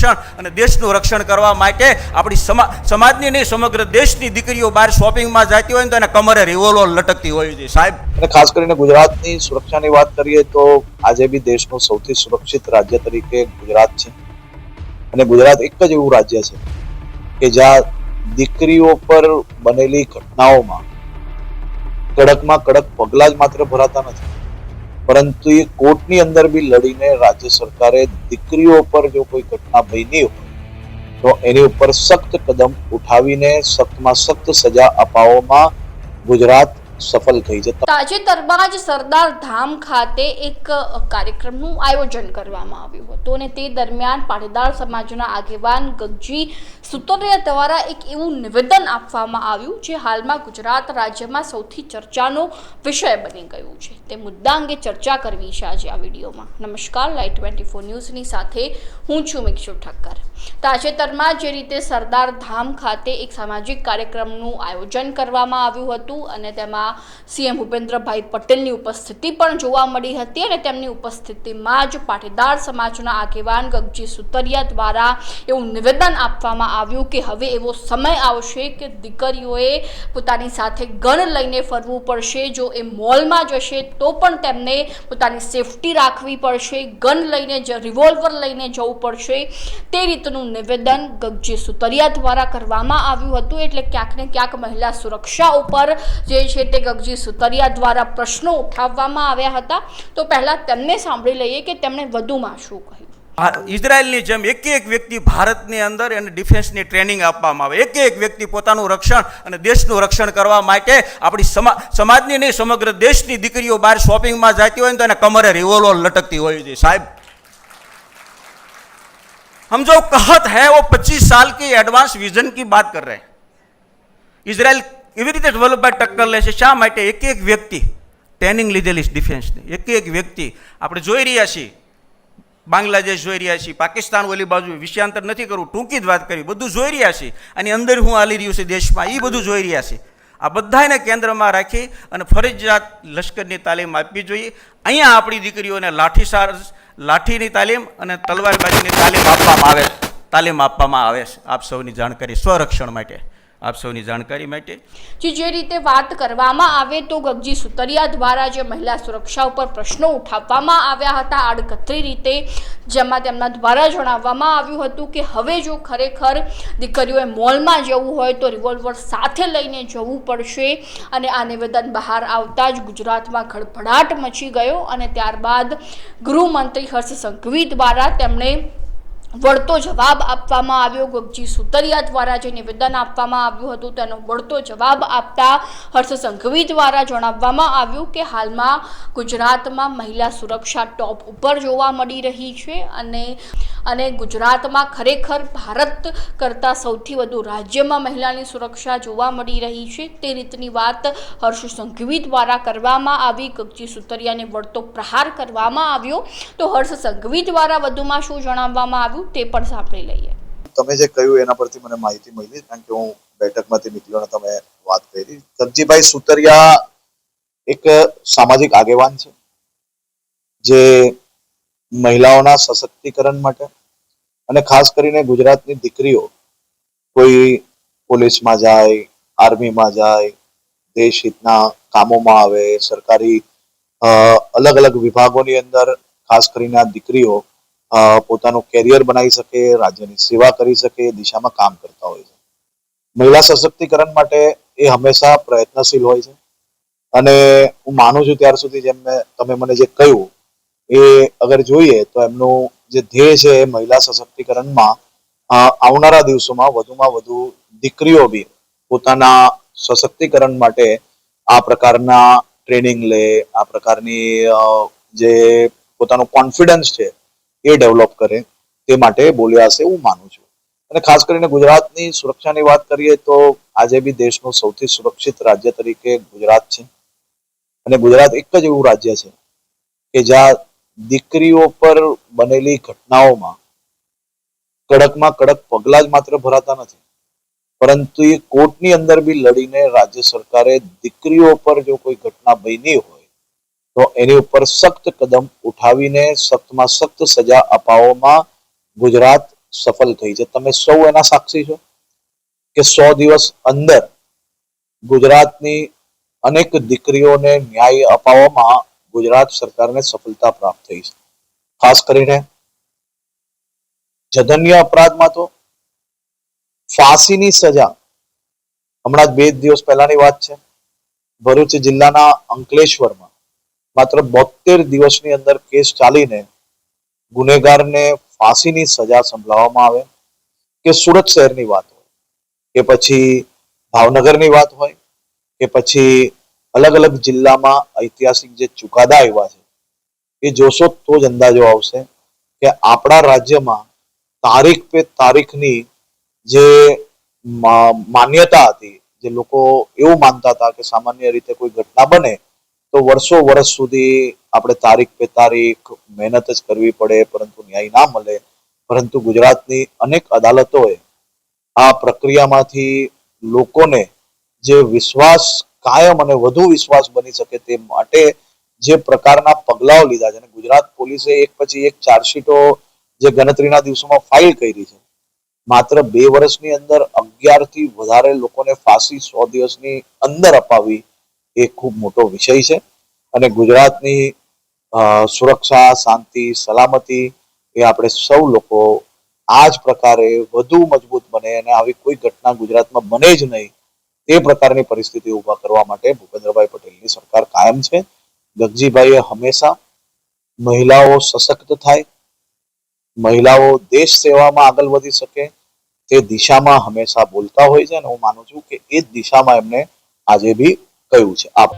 રક્ષણ અને દેશનું રક્ષણ કરવા માટે આપણી સમાજની નહીં, સમગ્ર દેશની દીકરીઓ બહાર શોપિંગમાં જતી હોય તો એને કમરે રિવોલ્વર લટકતી હોય છે. સાહેબ, અને ખાસ કરીને ગુજરાતની સુરક્ષાની વાત કરીએ તો આજે બી દેશનું સૌથી સુરક્ષિત રાજ્ય તરીકે ગુજરાત છે. અને ગુજરાત એક જ એવું રાજ્ય છે કે જ્યાં દીકરીઓ પર બનેલી ઘટનાઓમાં કડકમાં કડક પગલાં જ માત્ર ભરાતા નથી. પરંતુ એ કોર્ટની અંદર બી લડીને રાજ્ય સરકારે દીકરીઓ પર જો કોઈ ઘટના બની હોય, તો એની ઉપર સખ્ત કદમ ઉઠાવીને સખ્તમાં સખ્ત સજા અપાવવામાં ગુજરાત સફળ થઈ છે તાજેતરમાં જ સરદાર ધામ ખાતે એક કાર્યક્રમનું આયોજન કરવામાં આવ્યું હતું અને તે દરમિયાન પાટીદાર સમાજના આગેવાન ગગજી સુતરિયા દ્વારા એક એવું નિવેદન આપવામાં આવ્યું જે હાલમાં ગુજરાત રાજ્યમાં સૌથી ચર્ચાનો વિષય બની ગયું છે. તે મુદ્દા અંગે ચર્ચા કરવી છે આજે આ વિડીયોમાં. નમસ્કાર લાઈટ ટ્વેન્ટી ફોર ન્યૂઝની સાથે હું છું મિક્ષુ ઠક્કર. તાજેતરમાં જે રીતે સરદાર ધામ ખાતે એક સામાજિક કાર્યક્રમનું આયોજન કરવામાં આવ્યું હતું અને તેમાં સીએમ ભૂપેન્દ્રભાઈ પટેલની ઉપસ્થિતિ પણ જોવા મળી હતી અને તેમની ઉપસ્થિતિમાં જ પાટીદાર સમાજના આગેવાન ગગજી સુતરિયા દ્વારા એવું નિવેદન આપવામાં આવ્યું કે હવે એવો સમય આવશે કે દીકરીઓએ પોતાની સાથે ગન લઈને ફરવું પડશે. જો એ મોલમાં જશે તો પણ તેમને પોતાની સેફટી રાખવી પડશે. ગન લઈને જ, રિવોલ્વર લઈને જવું પડશે. તે રીતનું નિવેદન ગગજી સુતરિયા દ્વારા કરવામાં આવ્યું હતું. એટલે ક્યાંક ને ક્યાંક મહિલા સુરક્ષા ઉપર જે છે તે ગગજી સુતરિયા દ્વારા પ્રશ્નો ઉઠાવવામાં આવ્યા હતા તો પહેલા તેમને સાંભળી લઈએ કે તેમણે વધુમાં શું કહ્યું ભા- ઇઝરાયલની જેમ એક એક વ્યક્તિ ભારતની અંદર એને ડિફેન્સની ટ્રેનિંગ આપવામાં આવે એક એક વ્યક્તિ પોતાનું રક્ષણ અને દેશનું રક્ષણ કરવા માટે આપણી સમા સમાજની નહીં સમગ્ર દેશની દીકરીઓ બહાર શોપિંગમાં જતી હોય ને તો એને કમરે રિવોલ્વર લટકતી હોય છે સાહેબ हम जो कहत है वो 25 साल की एडवांस विजन की बात कर रहे हैं ઇઝરાયલ એવી રીતે વલ્લભભાઈ ટક્કર લે છે, શા માટે એક એક વ્યક્તિ ટ્રેનિંગ લીધેલી છે ડિફેન્સની એક એક વ્યક્તિ, આપણે જોઈ રહ્યા છીએ, બાંગ્લાદેશ જોઈ રહ્યા છીએ, પાકિસ્તાન ઓલી બાજુ વિષયાંતર નથી કરવું, ટૂંકી જ વાત કરી, બધું જોઈ રહ્યા છીએ, અને અંદર હું હાલી રહ્યું છે દેશમાં એ બધું જોઈ રહ્યા છે આ બધાને કેન્દ્રમાં રાખી અને ફરજિયાત લશ્કરની તાલીમ આપવી જોઈએ. અહીંયા આપણી દીકરીઓને લાઠીસાર લાઠીની તાલીમ અને તલવારબાજીની તાલીમ આપવામાં આવે તાલીમ આપવામાં આવે છે. આપ સૌની જાણકારી સ્વરક્ષણ માટે. આપ સૌની જાણકારી માટે. જે જે રીતે વાત કરવામાં આવે તો ગગજી સુતરિયા દ્વારા જે મહિલા સુરક્ષા ઉપર પ્રશ્નો ઉઠાવવામાં આવ્યા હતા, આડકતરી રીતે, જેમાં તેમના દ્વારા જણાવવામાં આવ્યું હતું કે હવે જો ખરેખર દીકરીઓએ મોલમાં જવું હોય તો રિવોલ્વર સાથે લઈને જવું પડશે અને આ નિવેદન બહાર આવતા જ ગુજરાતમાં ખડભડાટ મચી ગયો અને ત્યારબાદ ગૃહમંત્રી હર્ષ સંઘવી દ્વારા તેમણે વળતો જવાબ આપવામાં આવ્યો. ગગજી સુતરિયા દ્વારા જે નિવેદન આપવામાં આવ્યું હતું, તેનો વળતો જવાબ આપતા હર્ષ સંઘવી દ્વારા જણાવવામાં આવ્યું કે હાલમાં ગુજરાતમાં મહિલા સુરક્ષા ટોપ ઉપર જોવા મળી રહી છે અને અને ગુજરાતમાં ખરેખર ભારત કરતાં સૌથી વધુ રાજ્યમાં મહિલાની સુરક્ષા જોવા મળી રહી છે. તે રીતની વાત હર્ષ સંઘવી દ્વારા કરવામાં આવી. ગગજી સુતરિયાને વળતો પ્રહાર કરવામાં આવ્યો. તો હર્ષ સંઘવી દ્વારા વધુમાં શું જણાવવામાં આવ્યું? તે પણ સાંભળી લઈએ. તમે જે કહ્યું એના પરથી મને માહિતી મળી, કારણ કે હું બેઠકમાંથી નીકળ્યો અને તમે વાત કરી. ગગજીભાઈ સુતરિયા એક સામાજિક આગેવાન છે, જે મહિલાઓના સશક્તિકરણ માટે અને ખાસ કરીને ગુજરાતની દીકરીઓ કોઈ પોલીસમાં જાય, આર્મીમાં જાય, દેશ હિતના કામોમાં આવે, સરકારી અલગ અલગ વિભાગોની અંદર ખાસ કરીને આ દીકરીઓ પોતાનું કેરિયર બનાવી શકે, રાજ્યની સેવા કરી શકે, એ દિશામાં કામ કરતા હોય છે. મહિલા સશક્તિકરણ માટે એ હંમેશા પ્રયત્નશીલ હોય છે. અને હું માનું છું ત્યાર સુધી જેમ મેં, તમે મને જે કહ્યું, એ અગર જોઈએ તો એમનું જે ધ્યેય છે એ મહિલા સશક્તિકરણમાં આવનારા દિવસોમાં વધુમાં વધુ દીકરીઓ બી પોતાના સશક્તિકરણ માટે આ પ્રકારના ટ્રેનિંગ લે, આ પ્રકારની જે પોતાનો કોન્ફિડન્સ છે એ ડેવલપ કરે તે માટે બોલ્યા હશે હું માનું છું. અને ખાસ કરીને ગુજરાતની સુરક્ષાની વાત કરીએ તો આજે બી દેશનું સૌથી સુરક્ષિત રાજ્ય તરીકે ગુજરાત છે. અને ગુજરાત એક જ એવું રાજ્ય છે કે જ્યાં દીકરીઓ પર બનેલી ઘટનાઓમાં કડકમાં કડક પગલાં જ માત્ર ભરાતા નથી. પરંતુ એ કોર્ટની અંદર બી લડીને રાજ્ય સરકારે દીકરીઓ પર જો કોઈ ઘટના બની હોય તો એની ઉપર સખ્ત કદમ ઉઠાવીને સખ્તમાં સખ્ત સજા અપાવવામાં ગુજરાત સફળ થઈ છે. તમે સૌ એના સાક્ષી છો કે સો દિવસ અંદર ગુજરાતની અનેક દીકરીઓને ન્યાય અપાવવામાં ગુજરાત સરકારને સફળતા પ્રાપ્ત થઈ છે. ખાસ કરીને જધન્ય અપરાધમાં તો ફાંસીની સજા હમણાં બે દિવસ પહેલાની વાત છે. ભરૂચ જિલ્લાના અંકલેશ્વરમાં માત્ર બોતેર દિવસની અંદર કેસ ચાલીને ગુનેગારને ફાંસીની સજા સંભળાવવામાં આવે, કે સુરત શહેરની વાત હોય, કે પછી ભાવનગરની વાત હોય, કે પછી અલગ અલગ જિલ્લામાં ઐતિહાસિક જે ચુકાદા આવ્યા છે, એ જોશો તો જ અંદાજો આવશે કે આપણા રાજ્યમાં તારીખ પે તારીખની જે માન્યતા હતી, જે લોકો એવું માનતા હતા કે સામાન્ય રીતે કોઈ ઘટના બને તો વર્ષો વર્ષ સુધી આપણે તારીખ પે તારીખ મહેનત જ કરવી પડે, પરંતુ ન્યાય ના મળે. પરંતુ ગુજરાતની અનેક અદાલતોએ આ પ્રક્રિયામાંથી લોકોને જે વિશ્વાસ કાયમ અને વધુ વિશ્વાસ બની શકે તે માટે જે પ્રકારના પગલાઓ લીધા છે. અને ગુજરાત પોલીસે એક પછી એક ચાર્જશીટો જે ગણતરીના દિવસોમાં ફાઇલ કરી છે. માત્ર બે વર્ષની અંદર અગિયારથી વધારે લોકોને ફાંસી સો દિવસની અંદર અપાવી એ ખૂબ મોટો વિષય છે. અને ગુજરાતની સુરક્ષા, શાંતિ, સલામતી એ આપણે સૌ લોકો આ જ પ્રકારે વધુ મજબૂત બને અને આવી કોઈ ઘટના ગુજરાતમાં બને જ નહીં તે પ્રકારની પરિસ્થિતિ ઊભા કરવા માટે ભૂપેન્દ્રભાઈ પટેલની સરકાર કાયમ છે. ગગજીભાઈએ હંમેશા મહિલાઓ સશક્ત થાય, મહિલાઓ દેશ સેવામાં આગળ વધી શકે, તે દિશામાં હંમેશા બોલતા હોય છે અને હું માનું છું કે એ જ દિશામાં એમને આજે બી કહ્યું છે? આપ.